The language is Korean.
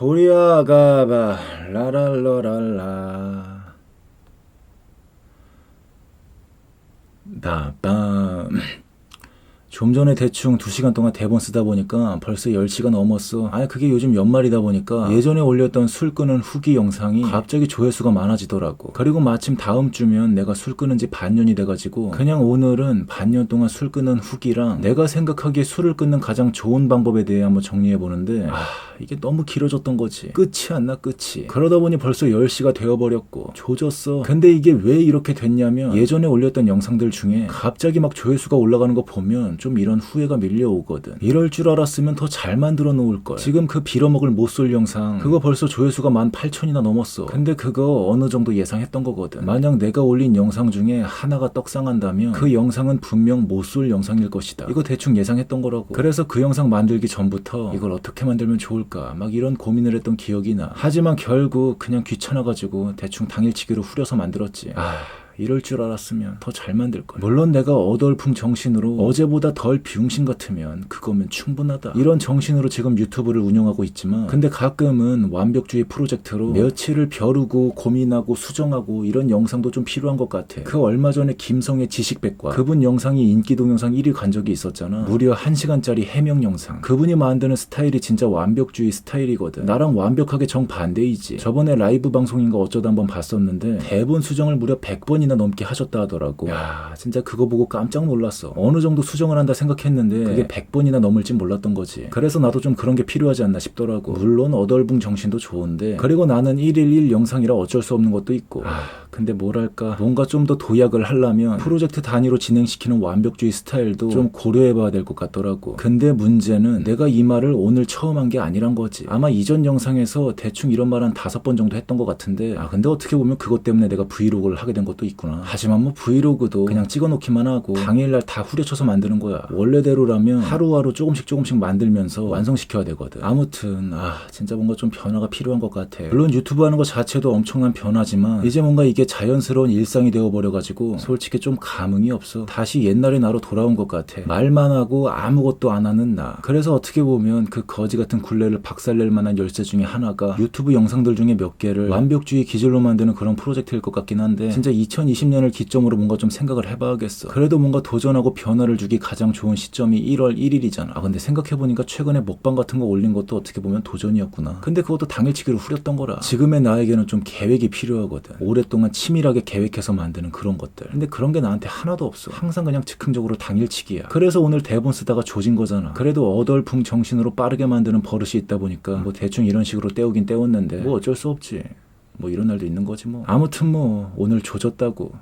도리아가 바 라랄라랄라. 빠밤 좀 전에 대충 2시간 동안 대본 쓰다 보니까 벌써 10시가 넘었어. 아니 그게 요즘 연말이다 보니까 예전에 올렸던 술 끄는 후기 영상이 갑자기 조회수가 많아지더라고. 그리고 마침 다음 주면 내가 술 끄는 지 반년이 돼가지고 그냥 오늘은 반년 동안 술 끄는 후기랑 내가 생각하기에 술을 끊는 가장 좋은 방법에 대해 한번 정리해 보는데 아 이게 너무 길어졌던 거지. 끝이 안 나 끝이. 그러다 보니 벌써 10시가 되어버렸고 조졌어. 근데 이게 왜 이렇게 됐냐면 예전에 올렸던 영상들 중에 갑자기 막 조회수가 올라가는 거 보면 좀 이런 후회가 밀려오거든. 이럴 줄 알았으면 더 잘 만들어 놓을 걸. 지금 그 빌어먹을 못쏠 영상 그거 벌써 조회수가 18,000이나 넘었어. 근데 그거 어느 정도 예상했던 거거든. 만약 내가 올린 영상 중에 하나가 떡상한다면 그 영상은 분명 못쏠 영상일 것이다. 이거 대충 예상했던 거라고. 그래서 그 영상 만들기 전부터 이걸 어떻게 만들면 좋을까 막 이런 고민을 했던 기억이 나. 하지만 결국 그냥 귀찮아가지고 대충 당일치기로 후려서 만들었지. 아. 이럴 줄 알았으면 더 잘 만들 걸. 물론 내가 어덜풍 정신으로 어제보다 덜 비용신 같으면 그거면 충분하다. 이런 정신으로 지금 유튜브를 운영하고 있지만 근데 가끔은 완벽주의 프로젝트로 며칠을 벼르고 고민하고 수정하고 이런 영상도 좀 필요한 것 같아. 그 얼마 전에 김성의 지식백과 그분 영상이 인기 동영상 1위 간 적이 있었잖아. 무려 1시간짜리 해명 영상. 그분이 만드는 스타일이 진짜 완벽주의 스타일이거든. 나랑 완벽하게 정반대이지. 저번에 라이브 방송인가 어쩌다 한번 봤었는데 대본 수정을 무려 100번이나 넘게 하셨다 하더라고. 야, 진짜 그거 보고 깜짝 놀랐어. 어느 정도 수정을 한다 생각했는데 그게 100번이나 넘을진 몰랐던 거지. 그래서 나도 좀 그런 게 필요하지 않나 싶더라고. 물론 어덜붕 정신도 좋은데 그리고 나는 1일 1 영상이라 어쩔 수 없는 것도 있고. 아, 근데 뭐랄까 뭔가 좀 더 도약을 하려면 프로젝트 단위로 진행시키는 완벽주의 스타일도 좀 고려해 봐야 될 것 같더라고. 근데 문제는 내가 이 말을 오늘 처음 한 게 아니란 거지. 아마 이전 영상에서 대충 이런 말 한 다섯 번 정도 했던 것 같은데 아 근데 어떻게 보면 그것 때문에 내가 브이로그를 하게 된 것도 있 구나. 하지만 뭐 브이로그도 그냥 찍어놓기만 하고 당일날 다 후려쳐서 만드는 거야. 원래대로라면 하루하루 조금씩 조금씩 만들면서 완성시켜야 되거든. 아무튼 아 진짜 뭔가 좀 변화가 필요한 것 같아. 물론 유튜브 하는 것 자체도 엄청난 변화지만 이제 뭔가 이게 자연스러운 일상이 되어버려가지고 솔직히 좀 감흥이 없어. 다시 옛날의 나로 돌아온 것 같아. 말만 하고 아무것도 안 하는 나. 그래서 어떻게 보면 그 거지 같은 굴레를 박살낼 만한 열쇠 중에 하나가 유튜브 영상들 중에 몇 개를 완벽주의 기질로 만드는 그런 프로젝트일 것 같긴 한데 진짜 2020년을 기점으로 뭔가 좀 생각을 해봐야겠어. 그래도 뭔가 도전하고 변화를 주기 가장 좋은 시점이 1월 1일이잖아. 아 근데 생각해보니까 최근에 먹방 같은 거 올린 것도 어떻게 보면 도전이었구나. 근데 그것도 당일치기로 후렸던 거라. 지금의 나에게는 좀 계획이 필요하거든. 오랫동안 치밀하게 계획해서 만드는 그런 것들. 근데 그런 게 나한테 하나도 없어. 항상 그냥 즉흥적으로 당일치기야. 그래서 오늘 대본 쓰다가 조진 거잖아. 그래도 어덜풍 정신으로 빠르게 만드는 버릇이 있다 보니까 뭐 대충 이런 식으로 때우긴 때웠는데 뭐 어쩔 수 없지. 뭐 이런 날도 있는 거지 뭐. 아무튼 뭐 오늘 조졌다고